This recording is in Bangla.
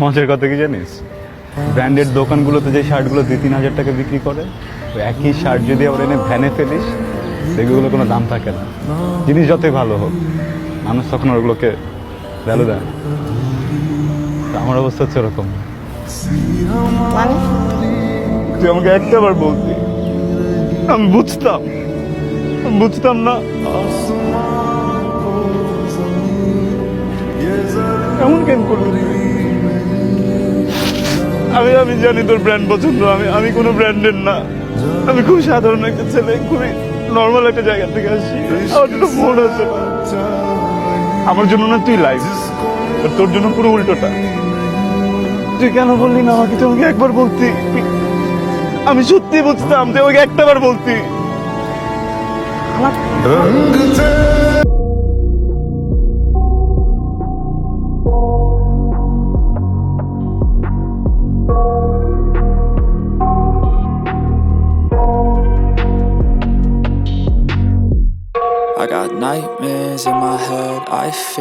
মজার কথা কি জানিস? ব্র্যান্ডেড দোকানগুলোতে যে শার্টগুলো দুই তিন হাজার টাকা বিক্রি করে ওই একই শার্ট যদি আবার এনে ভ্যানে ফেলিস ওগুলো কোনো দাম থাকে না। জিনিস যতই ভালো হোক মানুষ তখন ওগুলোকে ভ্যালু দেয় আমার অবস্থা হচ্ছে ওরকম মানে? তুই আমাকে একটা বার বলতি আমি বুঝতাম বুঝতাম না। এমন কেন করলি আমি আমি জানি তোর ব্র্যান্ড পছন্দ, আমি আমি কোনো ব্র্যান্ডের না। আমি খুব সাধারণ একটা ছেলে, খুবই নর্মাল একটা জায়গা থেকে আসি। আমার জন্য ফোন আছে। আমার জন্য না, তুই লাইফ তোর জন্য পুরো উল্টোটা। তুই কেন বললি না আমাকে? তুই আমাকে একবার বলতি। আমি সত্যি বুঝতাম তুই আমাকে একটা বার বলতি। আমার I got nightmares in my head, I fear